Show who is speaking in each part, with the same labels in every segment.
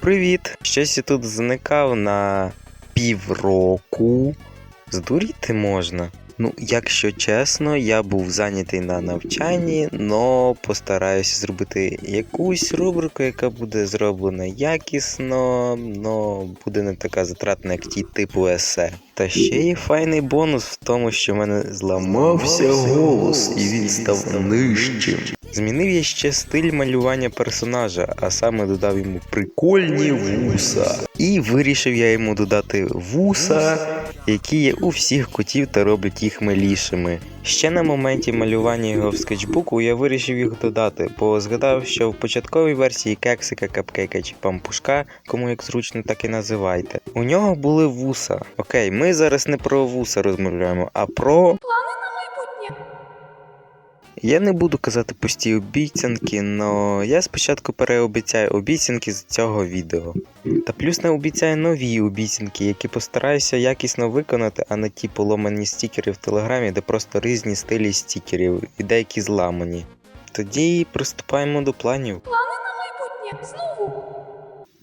Speaker 1: привіт! Щось я тут зникав на півроку. Здуріти можна. Ну, якщо чесно, я був зайнятий на навчанні, но постараюся зробити якусь рубрику, яка буде зроблена якісно, но буде не така затратна, як ті типу есе. Та ще є файний бонус в тому, що в мене зламався голос, і він став нижчим. Змінив я ще стиль малювання персонажа, а саме додав йому прикольні вуса. І вирішив я йому додати вуса, які є у всіх котів та роблять їх милішими. Ще на моменті малювання його в скетчбуку я вирішив їх додати, бо згадав, що в початковій версії кексика, капкейка чи пампушка, кому як зручно так і називайте, у нього були вуса. Окей, ми зараз не про вуса розмовляємо, а про. Я не буду казати пусті обіцянки, но я спочатку переобіцяю обіцянки з цього відео. Та плюс не обіцяю нові обіцянки, які постараюся якісно виконати, а не ті поломані стікери в телеграмі, де просто різні стилі стікерів і деякі зламані. Тоді приступаємо до планів.
Speaker 2: Плани на Майбутнє знову.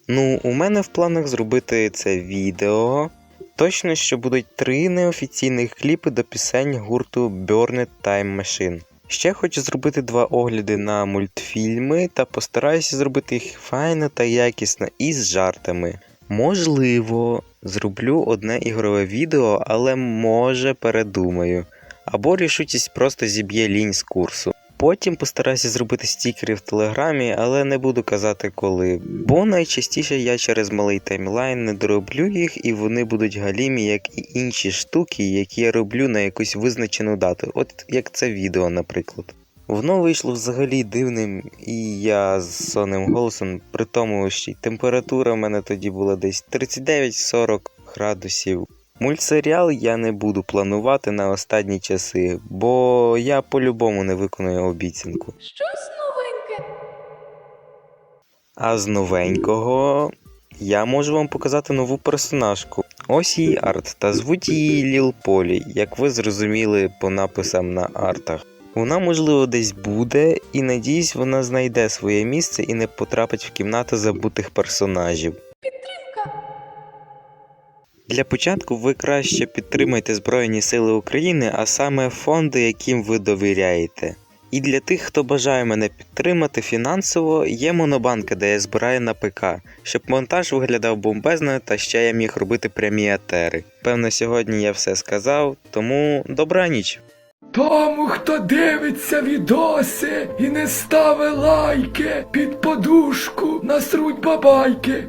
Speaker 1: Ну, у мене в планах зробити це відео. Точно, що будуть три неофіційних кліпи до пісень гурту Burned Time Machine. Ще хочу зробити два огляди на мультфільми та постараюся зробити їх файно та якісно і з жартами. Можливо, зроблю одне ігрове відео, але може передумаю. Або рішучість просто зіб'є лінь з курсу. Потім постараюся зробити стікери в телеграмі, але не буду казати коли. Бо найчастіше я через малий таймлайн не дороблю їх, і вони будуть галімі, як і інші штуки, які я роблю на якусь визначену дату, от як це відео, наприклад. Воно вийшло взагалі дивним, і я з сонним голосом, при тому, що температура в мене тоді була десь 39-40 градусів. Мультсеріал я не буду планувати на останні часи, бо я по-любому не виконую обіцянку.
Speaker 2: Щось новеньке.
Speaker 1: А з новенького я можу вам показати нову персонажку. Ось її арт, та звуть її Ліл Полі, як ви зрозуміли по написам на артах. Вона, можливо, десь буде, і надіюсь, вона знайде своє місце і не потрапить в кімнату забутих персонажів.
Speaker 2: Підтримка.
Speaker 1: Для початку ви краще підтримайте Збройні Сили України, а саме фонди, яким ви довіряєте. І для тих, хто бажає мене підтримати фінансово, є монобанка, де я збираю на ПК, щоб монтаж виглядав бомбезно та ще я міг робити прямі етери. Певно, сьогодні я все сказав, тому добраніч!
Speaker 3: Тому, хто дивиться відоси і не ставить лайки під подушку, насруть бабайки.